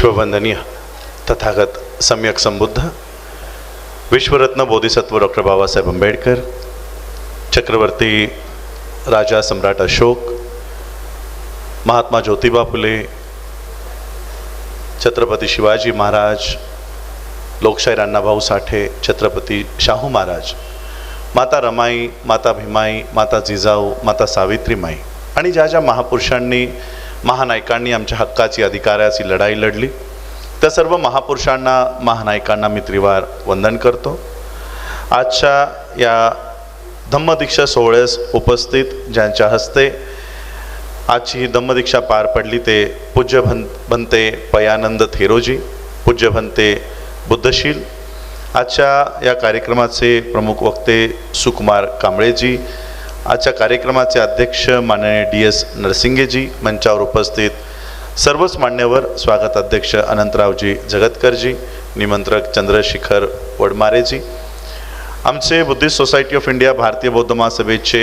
विश्ववंदनीय तथागत सम्यक संबुद्ध विश्वरत्न बोधिसत्व डॉक्टर बाबासाहेब आंबेडकर चक्रवर्ती राजा सम्राट अशोक महात्मा ज्योतिबा फुले छत्रपती शिवाजी महाराज लोकशाहीर अण्णाभाऊ साठे छत्रपती शाहू महाराज माता रमाई माता भीमाई माता जिजाऊ माता सावित्रीमाई आणि ज्या ज्या महापुरुषांनी महानायकांनी आमच्या हक्काची अधिकाराची लढाई लढली. त्या सर्व महापुरुषांना महानायकांना मी त्रिवार वंदन करतो. आजच्या या धम्मदीक्षा सोहळ्यास उपस्थित ज्यांच्या हस्ते आजची ही धम्मदीक्षा पार पडली ते पूज्य भं भंते पयानंद थेरोजी पूज्य भंते बुद्धशील. आजच्या या कार्यक्रमाचे प्रमुख वक्ते सुकुमार कांबळेजी आजच्या कार्यक्रमाचे अध्यक्ष माननीय डी एस नरसिंगेजी मंचावर उपस्थित सर्वच मान्यवर स्वागत अध्यक्ष अनंतरावजी जगतकरजी निमंत्रक चंद्रशेखर वडमारेजी आमचे बुद्धिस्ट सोसायटी ऑफ इंडिया भारतीय बौद्ध महासभेचे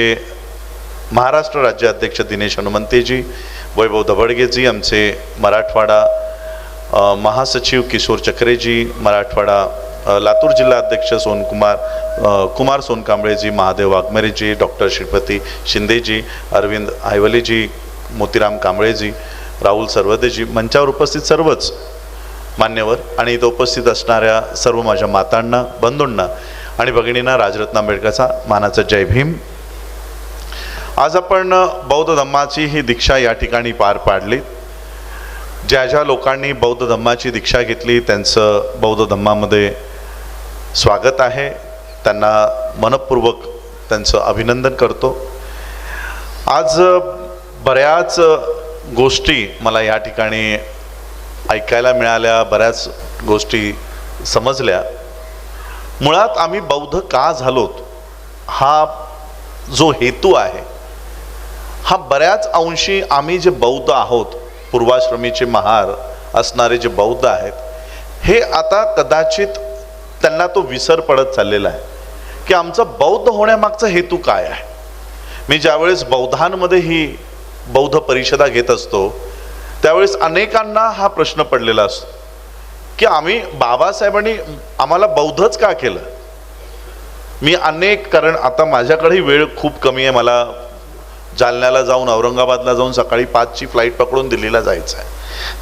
महाराष्ट्र राज्य अध्यक्ष दिनेश हनुमंतेजी वैभव धबडगेजी आमचे मराठवाडा महासचिव किशोर चक्रेजी मराठवाडा लातूर जिल्हा अध्यक्ष सोनकुमार कुमार सोनकांबळेजी महादेव वाघमेरेजी डॉक्टर श्रीपती शिंदेजी अरविंद आयवलेजी मोतीराम कांबळेजी राहुल सर्वदेजी मंचावर उपस्थित सर्वच मान्यवर आणि इथं उपस्थित असणाऱ्या सर्व माझ्या मातांना बंधूंना आणि भगिनींना राजरत्न आंबेडकरचा मानाचा जय भीम. आज आपण बौद्ध धम्माची ही दीक्षा या ठिकाणी पार पाडली. ज्या ज्या लोकांनी बौद्ध धम्माची दीक्षा घेतली त्यांचं बौद्ध धम्मामध्ये स्वागत आहे. त्यांना मनपूर्वक त्यांचं अभिनंदन करतो. आज बऱ्याच गोष्टी मला या ठिकाणी ऐकायला मिळाल्या बऱ्याच गोष्टी समजल्या. मुळात आम्ही बौद्ध का झालोत? हा जो हेतू आहे हा बऱ्याच अंशी आम्ही जे बौद्ध आहोत पूर्वाश्रमीचे महार असणारे जे बौद्ध आहेत हे आता कदाचित त्यांना तो विसर पडत चाललेला आहे. की आमचं बौद्ध होण्यामागचा हेतू काय आहे? मी ज्यावेळेस बौद्धांमध्ये ही बौद्ध परिषदा घेत असतो त्यावेळेस अनेकांना हा प्रश्न पडलेला असतो की आम्ही बाबासाहेबांनी आम्हाला बौद्धच का केलं? मी अनेक कारण आता माझ्याकडेही वेळ खूप कमी आहे मला जालन्याला जाऊन औरंगाबादला जाऊन सकाळी पाचची फ्लाईट पकडून दिल्लीला जायचं आहे.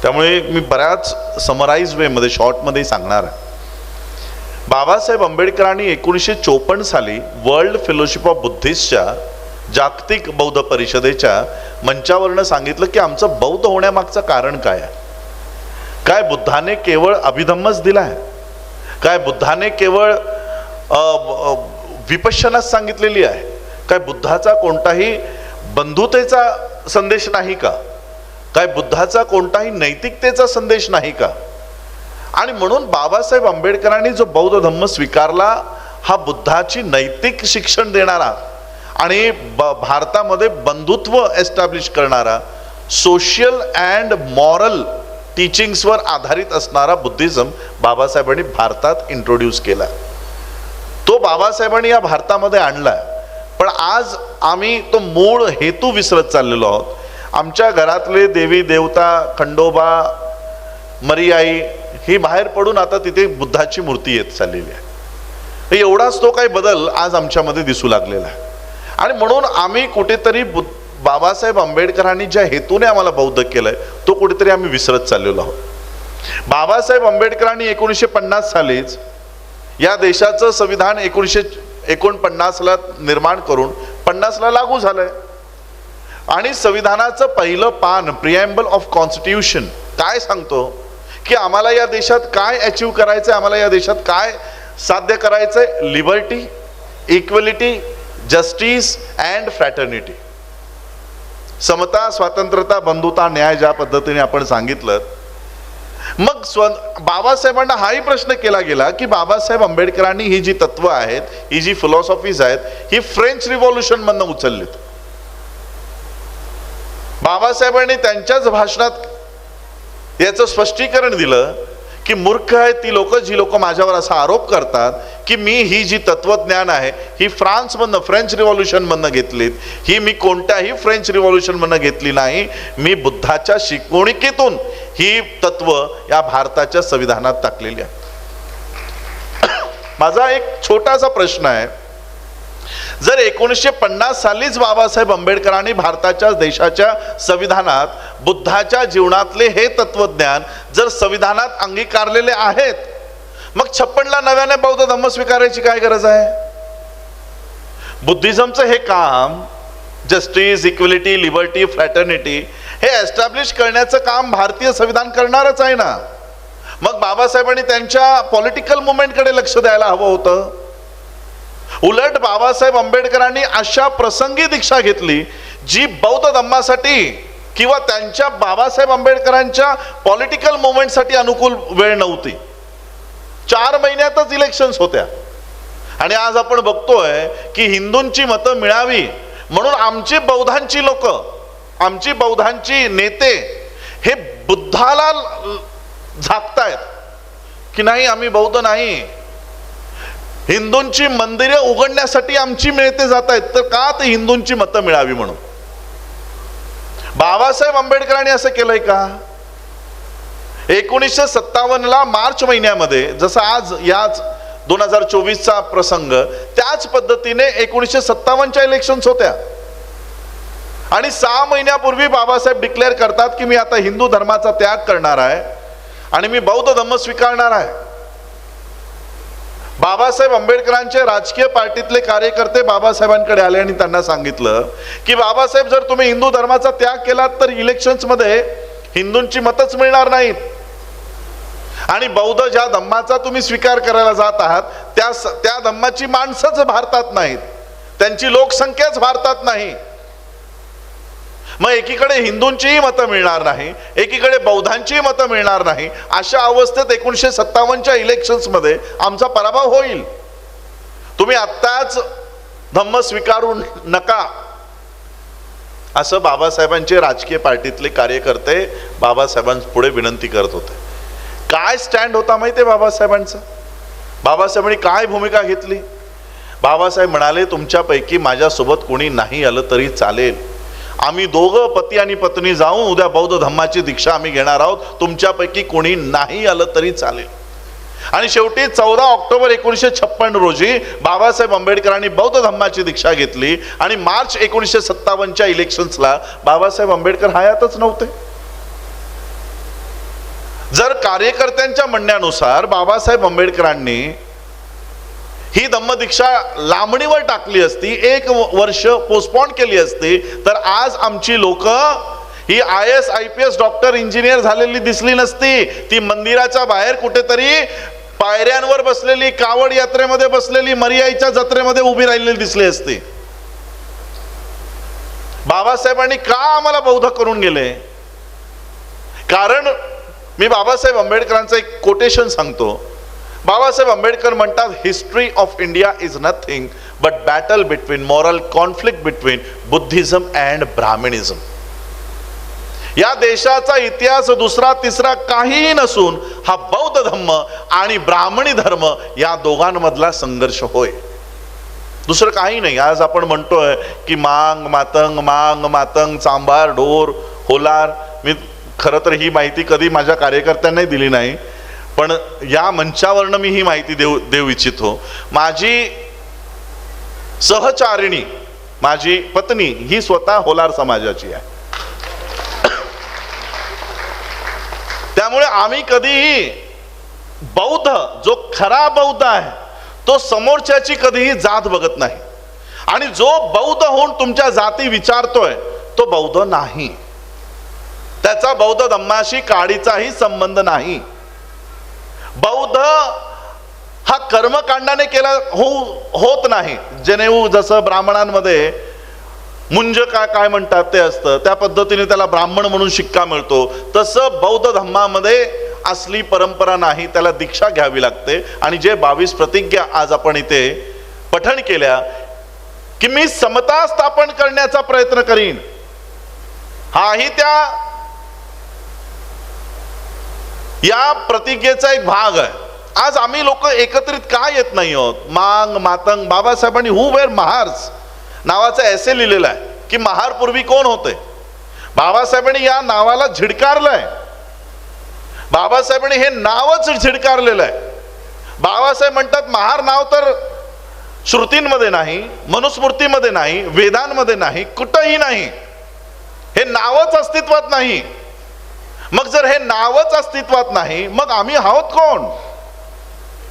त्यामुळे मी बऱ्याच समराईज वेमध्ये शॉर्टमध्ये सांगणार आहे. बाबासाहेब आंबेडकरांनी एकोणीसशे चोपन्न साली वर्ल्ड फेलोशिप ऑफ बुद्धिस्टच्या जागतिक बौद्ध परिषदेच्या मंचावरनं सांगितलं की आमचं बौद्ध होण्यामागचं कारण काय आहे? काय बुद्धाने केवळ अभिधम्मच दिला आहे काय बुद्धाने केवळ विपश्यनाच सांगितलेली आहे? काय बुद्धाचा कोणताही बंधुतेचा संदेश नाही का? काय बुद्धाचा कोणताही नैतिकतेचा संदेश नाही का? आणि म्हणून बाबासाहेब आंबेडकरांनी जो बौद्ध धम्म स्वीकारला हा बुद्धाची नैतिक शिक्षण देणारा आणि ब भारतामध्ये बंधुत्व एस्टॅब्लिश करणारा सोशल अँड मॉरल टीचिंग्सवर आधारित असणारा बुद्धिझम बाबासाहेबांनी भारतात इंट्रोड्यूस केला. तो बाबासाहेबांनी या भारतामध्ये आणला पण आज आम्ही तो मूळ हेतू विसरत चाललेलो आहोत. आमच्या घरातले देवी देवता खंडोबा मरियाई ही बाहेर पडून आता तिथे बुद्धाची मूर्ती येत चाललेली आहे. एवढाच तो काही बदल आज आमच्यामध्ये दिसू लागलेला आहे. आणि म्हणून आम्ही कुठेतरी बुद्ध बाबासाहेब आंबेडकरांनी ज्या हेतूने आम्हाला बौद्ध केलं आहे तो कुठेतरी आम्ही विसरत चाललेलो आहोत. बाबासाहेब आंबेडकरांनी एकोणीसशे पन्नास सालीच या देशाचं संविधान एकोणीसशे एकोणपन्नासला निर्माण करून पन्नासला लागू झालंय. आणि संविधानाचं पहिलं पान प्रिएम्बल ऑफ कॉन्स्टिट्यूशन काय सांगतो? की आम्हाला या देशात काय अचीव करायचंय आम्हाला या देशात काय साध्य करायचंय? Liberty equality justice and fraternity समता स्वातंत्र्यता बंधुता न्याय ज्या पद्धतीने आपण सांगितलं मग स्व बाबासाहेबांना हाही प्रश्न केला गेला की बाबासाहेब आंबेडकरांनी ही जी तत्व आहेत ही जी फिलॉसॉफीज आहेत ही फ्रेंच रिव्हॉल्युशन मधनं उचललीत. बाबासाहेबांनी त्यांच्याच भाषणात याचं स्पष्टीकरण दिलं की मूर्ख आहे ती लोक जी लोक माझ्यावर असा आरोप करतात की मी ही जी तत्वज्ञान आहे ही फ्रान्समधनं फ्रेंच रिव्हॉल्युशनमधनं घेतलीत ही मी कोणत्याही फ्रेंच रिव्हॉल्युशनमधनं घेतली नाही मी बुद्धाच्या शिकवणिकेतून ही तत्व या भारताच्या संविधानात टाकलेली आहे माझा एक छोटासा प्रश्न आहे. जर एकोणीसशे पन्नास सालीच बाबासाहेब आंबेडकरांनी भारताच्या देशाच्या संविधानात बुद्धाच्या जीवनातले हे तत्वज्ञान जर संविधानात अंगीकारलेले आहेत मग छप्पनला नव्याने बौद्ध धम्म स्वीकारायची काय गरज आहे? बुद्धिझमचं हे काम जस्टिस इक्वलिटी लिबर्टी फ्रॅटर्निटी हे एस्टॅब्लिश करण्याचं काम भारतीय संविधान करणारच आहे ना? मग बाबासाहेबांनी त्यांच्या पॉलिटिकल मुवमेंटकडे लक्ष द्यायला हवं होतं. उलट बाबासाहेब आंबेडकरांनी अशा प्रसंगी दीक्षा घेतली जी बौद्ध धम्मासाठी किंवा त्यांच्या बाबासाहेब आंबेडकरांच्या पॉलिटिकल मुवमेंटसाठी अनुकूल वेळ नव्हती. चार महिन्यातच इलेक्शन्स होत्या. आणि आज आपण बघतोय की हिंदूंची मतं मिळावी म्हणून आमची बौद्धांची लोक आमची बौद्धांची नेते हे बुद्धाला झाकतायत. की नाही आम्ही बौद्ध नाही. हिंदूंची मंदिरे उघडण्यासाठी आमची मिळते जात आहेत. तर का ते हिंदूंची मतं मिळावी म्हणून? बाबासाहेब आंबेडकरांनी असं केलंय का? एकोणीसशे सत्तावन्नला मार्च महिन्यामध्ये जसं आज याच दोन हजार चोवीसचा प्रसंग त्याच पद्धतीने एकोणीसशे सत्तावन्नच्या इलेक्शन्स होत्या. आणि सहा महिन्यापूर्वी बाबासाहेब डिक्लेअर करतात की मी आता हिंदू धर्माचा त्याग करणार आहे आणि मी बौद्ध धर्म स्वीकारणार आहे. बाबासाहेब आंबेडकरांचे राजकीय पार्टीतले कार्यकर्ते बाबासाहेबांकडे आले आणि त्यांना सांगितलं की बाबासाहेब जर तुम्ही हिंदू धर्माचा त्याग केलात तर इलेक्शन्समध्ये हिंदूंची मतच मिळणार नाहीत. आणि बौद्ध ज्या धम्माचा तुम्ही स्वीकार करायला जात आहात त्या त्या धम्माची माणसंच भारतात नाहीत. त्यांची लोकसंख्याच भारतात नाही. मग एकीकडे हिंदूंचीही मतं मिळणार नाही एकीकडे बौद्धांचीही मतं मिळणार नाही. अशा अवस्थेत एकोणीसशे सत्तावन्नच्या इलेक्शन्समध्ये आमचा पराभव होईल. तुम्ही आत्ताच धम्म स्वीकारू नका. असं बाबासाहेबांचे राजकीय पार्टीतले कार्यकर्ते बाबासाहेबांपुढे विनंती करत होते. काय स्टँड होता माहिती आहे बाबासाहेबांचं? बाबासाहेबांनी काय भूमिका घेतली? बाबासाहेब म्हणाले तुमच्यापैकी माझ्यासोबत कोणी नाही आलं तरी चालेल. आम्ही दोघं पती आणि पत्नी जाऊन उद्या बौद्ध धम्माची दीक्षा आम्ही घेणार आहोत. तुमच्यापैकी कोणी नाही आलं तरी चालेल. आणि शेवटी चौदा ऑक्टोबर एकोणीसशे छप्पन रोजी बाबासाहेब आंबेडकरांनी बौद्ध धम्माची दीक्षा घेतली आणि मार्च एकोणीसशे सत्तावन्नच्या इलेक्शन्सला बाबासाहेब आंबेडकर हयातच नव्हते. जर कार्यकर्त्यांच्या म्हणण्यानुसार बाबासाहेब आंबेडकरांनी ही धम्मदीक्षा लांबणीवर टाकली असती एक वर्ष पोस्टपॉन केली असती तर आज आमची लोक ही I S I P S doctor engineer झालेली दिसली नसती. ती मंदिराच्या बाहेर कुठेतरी पायऱ्यांवर बसलेली कावड यात्रेमध्ये बसलेली मर्याईच्या जत्रेमध्ये उभी राहिलेली दिसली असती. बाबासाहेबांनी का आम्हाला बौद्ध करून गेले कारण मी बाबासाहेब आंबेडकरांचं एक कोटेशन सांगतो. बाबासाहेब आंबेडकर म्हणतात history of India is nothing but battle between moral conflict between Buddhism and Brahmanism. या देशाचा इतिहास दुसरा तिसरा काहीही नसून हा बौद्ध धर्म आणि ब्राह्मणी धर्म या दोघांमधला संघर्ष होय. दुसरं काही नाही. आज आपण म्हणतोय की मांग मातंग मांग मातंग चांभार ढोर होलार. मी खरं तर ही माहिती कधी माझ्या कार्यकर्त्यांनाही दिली नाही. पण या मंचावरनं मी ही माहिती देऊ देऊ इच्छितो. माझी सहचारिणी माझी पत्नी ही स्वतः होलार समाजाची आहे. त्यामुळे आम्ही कधीही बौद्ध जो खरा बौद्ध आहे तो समोरच्याची कधीही जात बघत नाही. आणि जो बौद्ध होऊन तुमच्या जाती विचारतोय तो बौद्ध नाही. त्याचा बौद्ध धम्माशी काडीचाही संबंध नाही. बौद्ध हा कर्मकांडाने केला हो होत नाही. जनेऊ जसं ब्राह्मणांमध्ये मुंज काय काय म्हणतात ते असतं. त्या पद्धतीने त्याला ब्राह्मण म्हणून शिक्का मिळतो. तसं बौद्ध धम्मामध्ये असली परंपरा नाही त्याला दीक्षा घ्यावी लागते. आणि जे बावीस प्रतिज्ञा आज आपण इथे पठण केल्या की मी समता स्थापन करण्याचा प्रयत्न करीन. हाही त्या या प्रतिज्ञेचा एक भाग आहे. आज आम्ही लोक एकत्रित का येत नाही आहोत? मांग मातंग बाबासाहेबांनी हु वेर महार्स नावाचा एसे लिहिलेला आहे की महार पूर्वी कोण होते? बाबासाहेबांनी या नावाला झिडकारलंय बाबासाहेबांनी हे नावच झिडकारलेलं आहे. बाबासाहेब म्हणतात महार नाव तर श्रुतींमध्ये नाही मनुस्मृतीमध्ये नाही वेदांमध्ये नाही कुठंही नाही. हे नावच अस्तित्वात नाही. मग जर हे नावच अस्तित्वात नाही मग आम्ही आहोत कोण?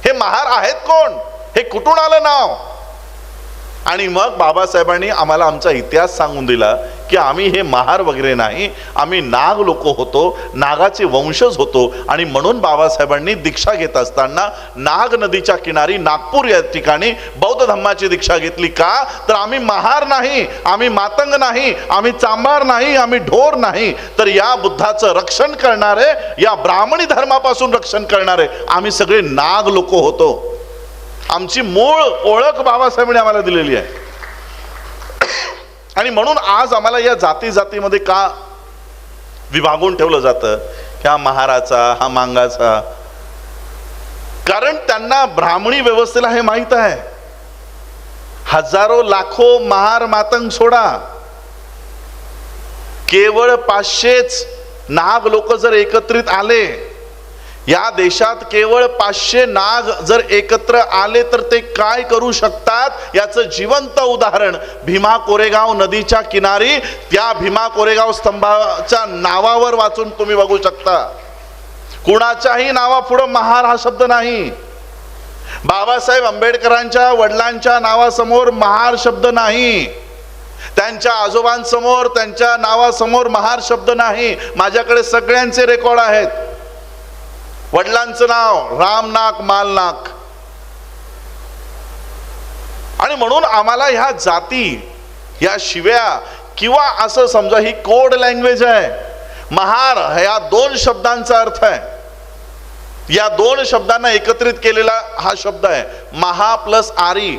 हे महार आहेत कोण? हे कुठून आलं नाव? आणि मग बाबासाहेबांनी आम्हाला आमचा इतिहास सांगून दिला की आम्ही हे महार वगैरे नाही आम्ही नाग लोक होतो नागाचे वंशज होतो आणि म्हणून बाबासाहेबांनी दीक्षा घेत असताना नाग नदीच्या किनारी नागपूर या ठिकाणी बौद्ध धम्माची दीक्षा घेतली का? तर आम्ही महार नाही आम्ही मातंग नाही आम्ही चांभार नाही आम्ही ढोर नाही. तर या बुद्धाचं रक्षण करणारे या ब्राह्मणी धर्मापासून रक्षण करणारे आम्ही सगळे नाग लोक होतो. आमची मूळ ओळख बाबासाहेबांनी आम्हाला दिलेली आहे. आणि म्हणून आज आम्हाला या जाती जातीमध्ये का विभागून ठेवलं जातं? की हा महाराचा हा मांगाचा. कारण त्यांना ब्राह्मणी व्यवस्थेला हे माहीत आहे. हजारो लाखो महार मातंग सोडा. केवळ पाचशेच नाग लोक जर एकत्रित आले या देशात केवळ पाचशे नाग जर एकत्र आले तर ते काय करू शकतात? याचं जिवंत उदाहरण भीमा कोरेगाव नदीच्या किनारी त्या भीमा कोरेगाव स्तंभाच्या नावावर वाचून तुम्ही बघू शकता. कुणाच्याही नावापुढं महार हा शब्द नाही. बाबासाहेब आंबेडकरांच्या वडिलांच्या नावासमोर महार शब्द नाही. त्यांच्या आजोबांसमोर त्यांच्या नावासमोर महार शब्द नाही. माझ्याकडे सगळ्यांचे रेकॉर्ड आहेत. वडिलांचं नाव रामनाक मालनाक आणि म्हणून आम्हाला ह्या जाती या शिव्या किंवा असं समजा ही कोड लँग्वेज आहे. महार ह्या दोन शब्दांचा अर्थ आहे. या दोन शब्दांना एकत्रित केलेला हा शब्द आहे. महा प्लस आरी.